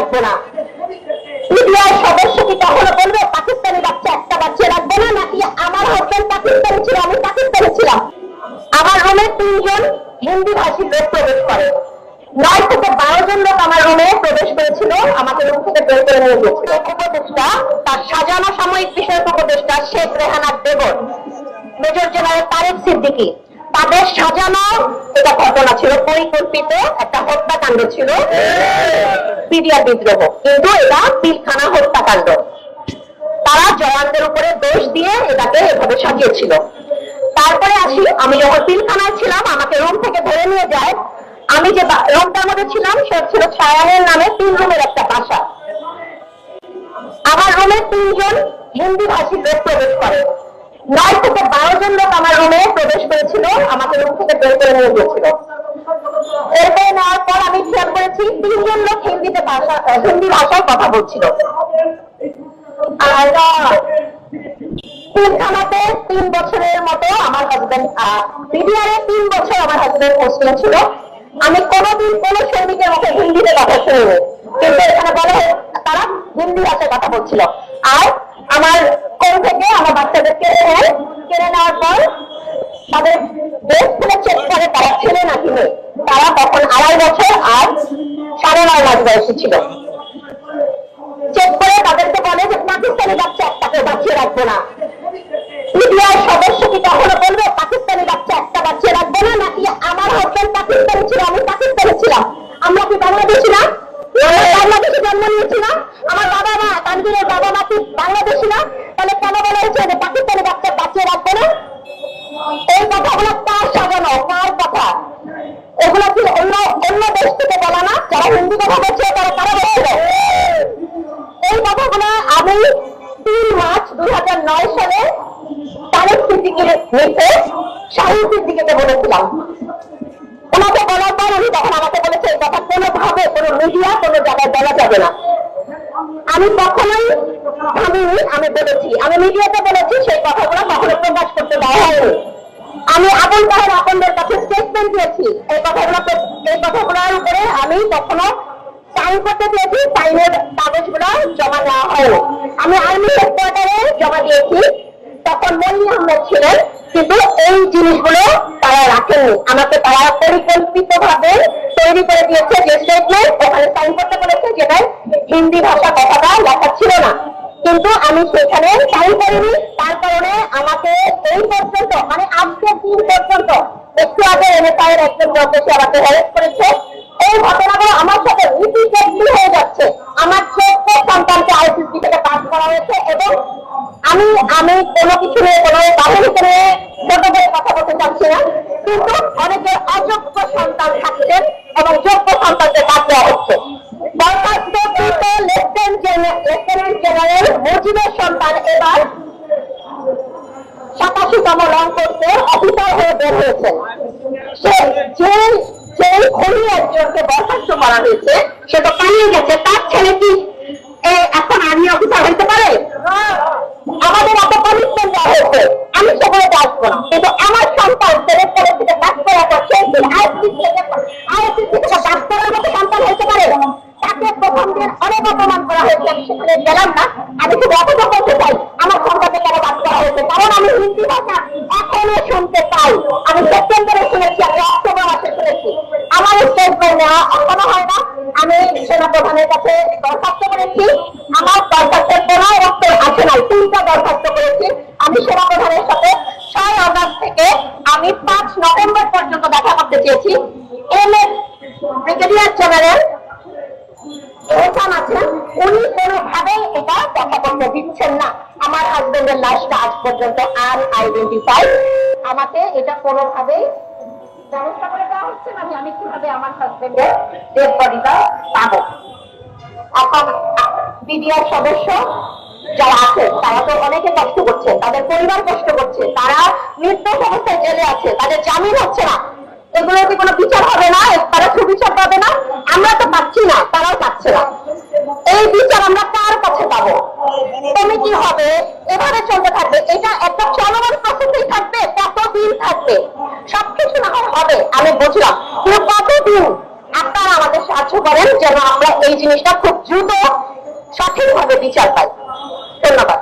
রাখব না। মিডিয়ার সদস্য কি কখনো বলবে, পাকিস্তানি বাচ্চা একটা বাচ্চা রাখব না? নাকি, আমার হাজবেন্ড পাকিস্তানি ছিল, আমি পাকিস্তানি ছিলাম। আমার রুমে তিনজন হিন্দি ভাষী লোক প্রবেশ করে। নয় থেকে বারো জন লোক আমার রুমে প্রবেশ করেছিল, আমাকে রুম থেকে বের করে নিয়ে গিয়েছিল। উপদেষ্টা তার সাজানো সাময়িক বিষয়ক উপদেষ্টা শেখ রেহানা দেবর মেজর জেনারেল তারেক সিদ্দিকী। তাদের সাজানো, এটা ঘটনা ছিল পরিকল্পিত, একটা হত্যাকাণ্ড ছিল। পিডিয়া বিদ্রোহ। কিন্তু এটা পিলখানা হত্যাকাণ্ড। তারা জওয়ানদের উপরে দোষ দিয়ে এটাকে এভাবে সাজিয়েছিল। তারপরে আসি, আমি যখন পিলখানায় ছিলাম, আমাকে রুম থেকে ধরে নিয়ে যায়। আমি যে রুমটার মধ্যে ছিলাম, সে ছিল ছায়ানের নামে তিন রুমের একটা বাসা। আমার রুমে তিনজন হিন্দি ভাষী লোক প্রবেশ করে। নয় থেকে বারো জন লোক আমার রুমে প্রবেশ করেছিল, আমাকে রুম থেকে বের করে নিয়ে গিয়েছিল। এরপরে নেওয়ার পর আমি খেয়াল করেছি, তিনজন লোক হিন্দিতে ভাষা হিন্দি ভাষায় কথা বলছিল। তিন বছরের মতো আমার হাজবেন্ড বিডিআরে তিন বছর আমার হাজবেন্ড পোস্টিং ছিল। আমি কোনোদিন কোন সৈনিকের মুখে হিন্দিতে কথা শুনিনি। কিন্তু এখানে বলে তারা হিন্দি ভাষায় কথা বলছিল আর আমার কোন থেকে আমার বাচ্চাদের কেড়ে নেয় কেড়ে নেওয়ার পর তাদের দেশ থেকে চেক করে তারা ছেলে নাকি মেয়ে তারা তখন আড়াই বছর আর সাড়ে বয়সী ছিল। চেক করে তাদেরকে বলে যে পাকিস্তানি বাচ্চা একটাকে বাঁচিয়ে রাখব না। মিডিয়ার সদস্য কি কখনো বলবে, পাকিস্তানি বাচ্চা একটা বাচ্চা রাখব না, নাকি আমার হাজবেন্ড পাকিস্তানি ছিল, আমি পাকিস্তানি ছিলাম। আমরা কি বাংলাদেশি না? বাংলাদেশে জন্ম নিয়েছিলাম আমার বাবা মা তানজিরের বাবা মা কি বাংলাদেশি না? তাহলে কেন বলা হয়েছে পাকিস্তানি বাচ্চা বাঁচিয়ে রাখব না? এই কথাগুলো কার কথা এগুলো কি অন্য অন্য দেশ থেকে বলা না যারা হিন্দি কথা বলছে তারা তারা বলছিল এই কথাগুলো আমি তিন মার্চ দুই হাজার নয় সালে বলেছিলাম। তখন আমাকে বলেছে কথা মিডিয়া জায়গায় বলা যাবে না। আমি কখনোই ভাবিনি, আমি বলেছি, আমি মিডিয়াতে বলেছি, সেই কথাগুলো কখনো প্রকাশ করতে দেওয়া হয়নি। আমি আবুল তাহের আপনদের কাছে স্টেটমেন্ট দিয়েছি, এই কথাগুলো এই কথাগুলোর উপরে আমি কখনো সাইন করতে চেয়েছি সাইনের কাগজগুলো জমা নেওয়া হয়নি। আমি আর্মি হেডকোয়ার্টারে জমা দিয়েছি। তখন মনি আহমেদ ছিলেন, কিন্তু এই জিনিসগুলো তারা রাখেননি। আমাকে তারা পরিকল্পিত ভাবে তৈরি করে দিয়েছে যে স্টেটমেন্ট ওখানে সাইন করতে বলেছে যেটাই হিন্দি ভাষা কথাটা লেখা ছিল না। কিন্তু আমি সেখানে সাইন করিনি। তার কারণে আমাকে এই পর্যন্ত মানে আজকের দিন পর্যন্ত, একটু আগে এনএসআই এর একজন এসে আমাকে হ্যারেস করেছে। এই ঘটনাগুলো আমার সাথে রিপিটেডলি হয়ে যাচ্ছে। আমি কোনো কিছু নিয়ে কোনো নিয়ে ছোটদের কথা বলতে চাচ্ছি না। কিন্তু অনেকের অযোগ্য সন্তান থাকছেন এবং যোগ্য সন্তানকে বাদ দেওয়া হচ্ছে। সাতাশিতম রং করতে হয়ে বের হয়েছেন সে যে যে খুনি একজনকে বরখাস্ত হয়েছে পালিয়ে গেছে। তার ছেলে কি এ, এখন আর্মি অফিসার হইতে পারে আমাদের এত কমিটমেন্ট দেওয়া হয়েছে আমি সেখানে আসব না কিন্তু আমার সন্তান ছেলে ছেলে থেকে কাজ করার পর সে কি আইএসপি থেকে আইএসপি থেকে কাজ করার মতো সন্তান হইতে পারে তাকে প্রথম দিন অনেক অপমান করা হয়েছে আমি সেখানে গেলাম না আমি শুধু অপমান করতে চাই আমার সন্তানকে কেন কাজ করা হয়েছে কারণ আমি হিন্দি ভাষা এখনও শুনতে পাই আমি সেপ্টেম্বরে শুনেছি আমি অক্টোবর মাসে শুনেছি আমার স্টেটমেন্ট নেওয়া এখনও হয় না আমি সেনা প্রধানের কাছে দরখাস্ত করেছি। আমার দরখাস্তের কোনো উত্তর আছে নাই। তিনটা দরখাস্ত করেছি। আমি সেনা প্রধানের সাথে ছয় অগস্ট থেকে আমি পাঁচ নভেম্বর পর্যন্ত দেখা করতে চেয়েছি। এম এস ব্রিগেডিয়ার জেনারেল উনি কোনোভাবেই এটা দেখা দিচ্ছেন না। আমার হাজবেন্ডের লাশটা আজ পর্যন্ত আর আইডেন্টিফাই আমাকে এটা কোনোভাবেই বিডিআর সদস্য যারা আছে, তারা তো অনেকে কষ্ট করছে, তাদের পরিবার কষ্ট করছে, তারা নির্দোষ অবস্থায় আছে, তাদের জামিন হচ্ছে না। এগুলোর কি কোনো বিচার হবে না? তারা সুবিচার পাবে না? আমরা তো পাচ্ছি না, তারাও পাচ্ছে না এই বিচার আমরা কার কাছে পাবো কমিটি হবে এভাবে চলতে থাকবে এটা একটা চলমান প্রসেসেই থাকবে কতদিন থাকবে সবকিছু না হয় হবে, আমি বুঝলাম কতদিন আপনারা আমাদের সাহায্য করেন যেন আমরা এই জিনিসটা খুব খুব দ্রুত সঠিকভাবে বিচার পাই? ধন্যবাদ।